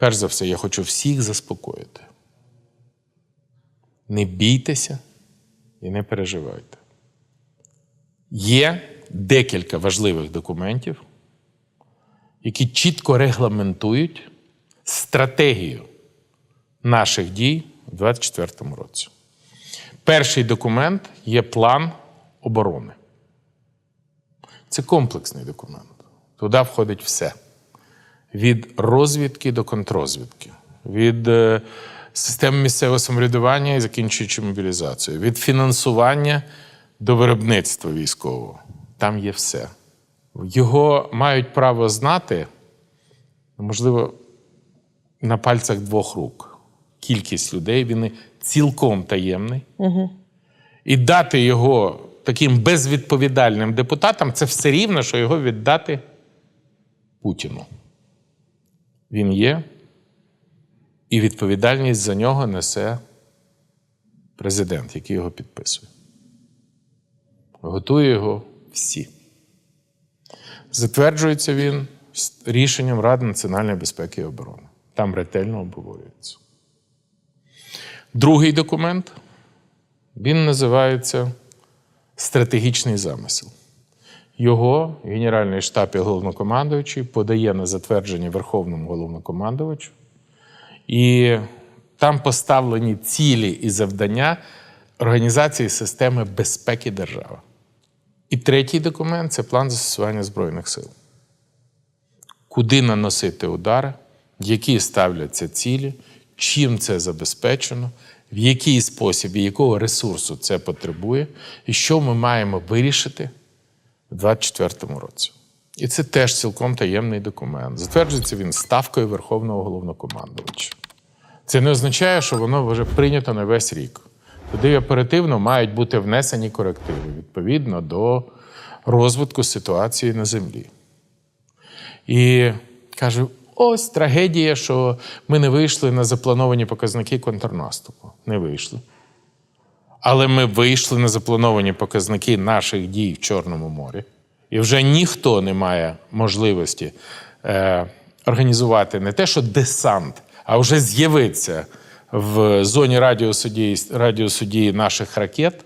Перш за все, я хочу всіх заспокоїти. Не бійтеся і не переживайте. Є декілька важливих документів, які чітко регламентують стратегію наших дій у 2024 році. Перший документ є план оборони. Це комплексний документ. Туди входить все: від розвідки до контрозвідки, від е, системи місцевого самоврядування і закінчуючи мобілізацією, від фінансування до виробництва військового. Там є все. Його мають право знати, можливо, на пальцях двох рук. Кількість людей, він цілком таємний. І дати його таким безвідповідальним депутатам це все рівно, що його віддати Путіну. Він є, і відповідальність за нього несе президент, який його підписує. Готує його всі. Затверджується він рішенням Ради національної безпеки і оборони. Там ретельно обговорюється. Другий документ він називається Стратегічний замисел. Його Генеральний штаб і головнокомандуючий подає на затвердження Верховному головнокомандувачу. І там поставлені цілі і завдання організації системи безпеки держави. І третій документ це план застосування Збройних сил. Куди наносити удари, які ставляться цілі, чим це забезпечено, в який спосіб і якого ресурсу це потребує, і що ми маємо вирішити у 2024 році. І це теж цілком таємний документ. Затверджується він ставкою Верховного головнокомандувача. Це не означає, що воно вже прийнято на весь рік. Туди оперативно мають бути внесені корективи відповідно до розвитку ситуації на землі. І каже: ось трагедія, що ми не вийшли на заплановані показники контрнаступу. Не вийшли. Але ми вийшли на заплановані показники наших дій в Чорному морі. І вже ніхто не має можливості е, організувати не те, що десант, а вже з'явитися в зоні радіосудії, радіосудії наших ракет,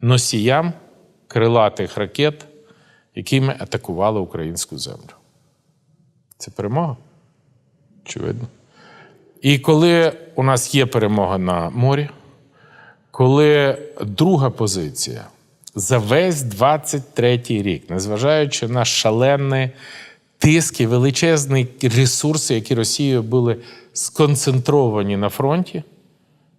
носіям крилатих ракет, якими атакували українську землю. Це перемога? Очевидно. І коли у нас є перемога на морі, коли друга позиція за весь 23-й рік, незважаючи на шалений тиск і величезні ресурси, які Росією були сконцентровані на фронті,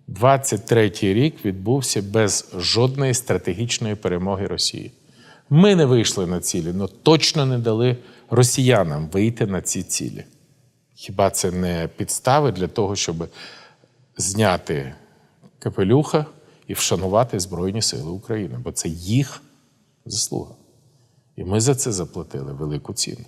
23-й рік відбувся без жодної стратегічної перемоги Росії. Ми не вийшли на цілі, але точно не дали росіянам вийти на ці цілі. Хіба це не підстави для того, щоб зняти капелюха і вшанувати Збройні Сили України? Бо це їх заслуга. І ми за це заплатили велику ціну.